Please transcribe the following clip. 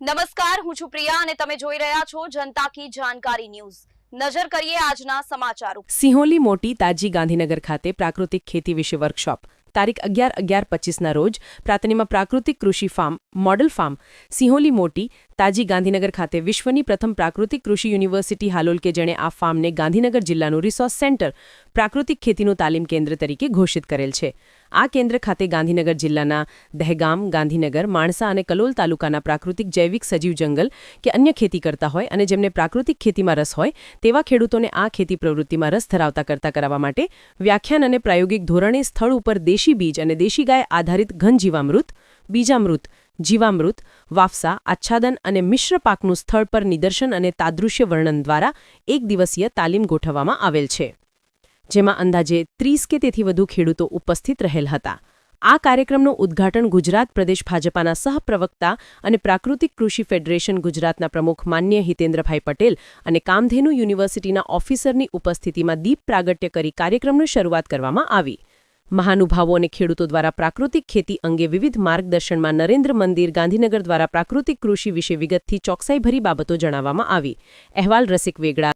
નમસ્કાર, હું છું પ્રિયા અને તમે જોઈ રહ્યા છો જનતા કી જાણકારી ન્યૂઝ. નજર કરીએ આજના સમાચારો. સિંહોલી મોટી તાજી ગાંધીનગર ખાતે પ્રાકૃતિક ખેતી વિશે વર્કશોપ તારીખ અગિયાર અગિયાર પચીસના રોજ પ્રાતનીમાં પ્રાકૃતિક કૃષિ ફાર્મ, મોડલ ફાર્મ, સિંહોલી મોટી, તાજી ગાંધીનગર ખાતે વિશ્વની પ્રથમ પ્રાકૃતિક કૃષિ યુનિવર્સિટી હાલોલ કે જેણે આ ફાર્મને ગાંધીનગર જિલ્લાનું રિસોર્સ સેન્ટર પ્રાકૃતિક ખેતીનું તાલીમ કેન્દ્ર તરીકે ઘોષિત કરેલ છે. આ કેન્દ્ર ખાતે ગાંધીનગર જિલ્લાના દહેગામ, ગાંધીનગર, માણસા અને કલોલ તાલુકાના પ્રાકૃતિક જૈવિક સજીવ જંગલ કે અન્ય ખેતી કરતા હોય અને જેમને પ્રાકૃતિક ખેતીમાં રસ હોય તેવા ખેડૂતોને આ ખેતી પ્રવૃત્તિમાં રસ ધરાવતા કરતા કરાવવા માટે વ્યાખ્યાન અને પ્રાયોગિક ધોરણે સ્થળ ઉપર દેશી બીજ અને દેશી ગાય આધારિત ઘન જીવામૃત, બીજામૃત, જીવામૃત, વાફસા, આચ્છાદન અને મિશ્ર પાકનું સ્થળ પર નિદર્શન અને તાદૃશ્ય વર્ણન દ્વારા એક દિવસીય તાલીમ ગોઠવવામાં આવેલ છે. જેમાં અંદાજે ત્રીસ કે તેથી વધુ ખેડૂતો ઉપસ્થિત રહેલ હતા. આ કાર્યક્રમનું ઉદ્ઘાટન ગુજરાત પ્રદેશ ભાજપાના સહપ્રવક્તા અને પ્રાકૃતિક કૃષિ ફેડરેશન ગુજરાતના પ્રમુખ માન્ય હિતેન્દ્રભાઈ પટેલ અને કામધેનુ યુનિવર્સિટીના ઓફિસરની ઉપસ્થિતિમાં દીપ પ્રાગટ્ય કરી કાર્યક્રમની શરૂઆત કરવામાં આવી. મહાનુભાવો અને ખેડૂતો દ્વારા પ્રાકૃતિક ખેતી અંગે વિવિધ માર્ગદર્શનમાં નરેન્દ્ર મંદિર, ગાંધીનગર દ્વારા પ્રાકૃતિક કૃષિ વિશે વિગતથી ચોકસાઈભરી બાબતો જણાવવામાં આવી. અહેવાલ રસિક વેગડા